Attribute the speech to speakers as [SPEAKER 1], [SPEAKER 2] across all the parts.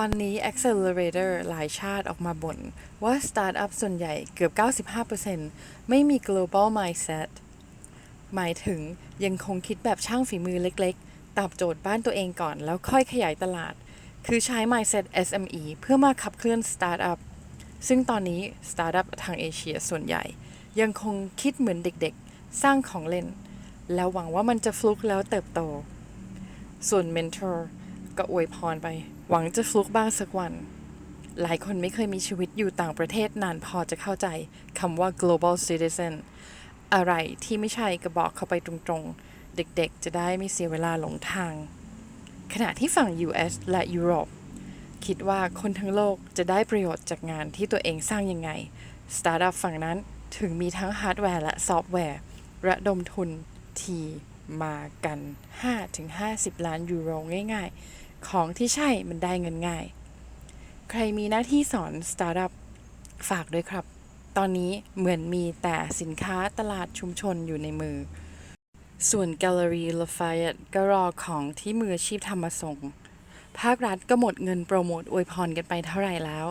[SPEAKER 1] ตอนนี้ Accelerator หลายชาติออกมาบ่นว่าสตาร์ทอัพส่วนใหญ่เกือบ 95%ไม่มี global mindset หมายถึงยังคงคิดแบบช่างฝีมือเล็กๆ ตอบโจทย์บ้านตัวเองก่อนแล้วค่อยขยายตลาด คือใช้ mindset SME เพื่อมาขับเคลื่อนสตาร์ทอัพซึ่งตอนนี้สตาร์ทอัพทางเอเชียส่วนใหญ่ ยังคงคิดเหมือนเด็กๆ สร้างของเล่น แล้วหวังว่ามันจะฟลุกแล้วเติบโต ส่วนเมนทอร์ ก็อวยพรไป หวังจะฟลุกบ้างสักวัน หลายคนไม่เคยมีชีวิตอยู่ต่างประเทศนานพอจะเข้าใจคำว่า global citizen อะไรที่ไม่ใช่ก็บอกเข้าไปตรงๆ เด็กๆ จะได้ไม่เสียเวลาหลงทาง ขณะที่ฝั่ง US และยุโรปคิดว่าคนทั้งโลกจะได้ประโยชน์จากงานที่ตัวเองสร้างยังไง สตาร์ทอัพฝั่งนั้นถึงมีทั้งฮาร์ดแวร์และซอฟต์แวร์ ระดมทุนทีมากัน 5-50 ล้านยูโรง่าย ๆ ของที่ใช่มันได้เงินง่าย ใครมีหน้าที่สอนสตาร์ทอัพฝากด้วยครับ ตอนนี้เหมือนมีแต่สินค้าตลาดชุมชนอยู่ในมือ ส่วนแกลเลอรี่ลาฟายตก็รอของที่มืออาชีพทำมาส่ง ภาครัฐก็หมดเงินโปรโมทอวยพรกันไปเท่าไหร่แล้ว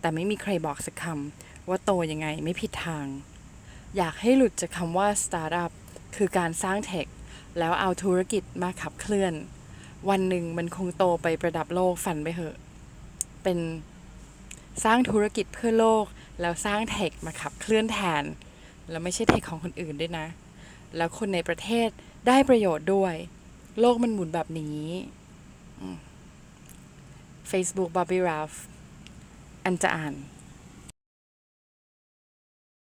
[SPEAKER 1] แต่ไม่มีใครบอกสักคำว่าโตยังไงไม่ผิดทาง อยากให้หลุดจากคำว่าสตาร์ทอัพคือการสร้างเทคแล้วเอาธุรกิจมาขับเคลื่อน วันหนึ่งมันคงโตไปประดับโลกฝันไปเหอะ เป็นสร้างธุรกิจเพื่อโลก แล้วสร้างเทคมาขับเคลื่อนแทน แล้วไม่ใช่เทคของคนอื่นด้วยนะ แล้วคนในประเทศได้ประโยชน์ด้วย โลกมันหมุนแบบนี้ Facebook Bobby Ralph อันจะอ่าน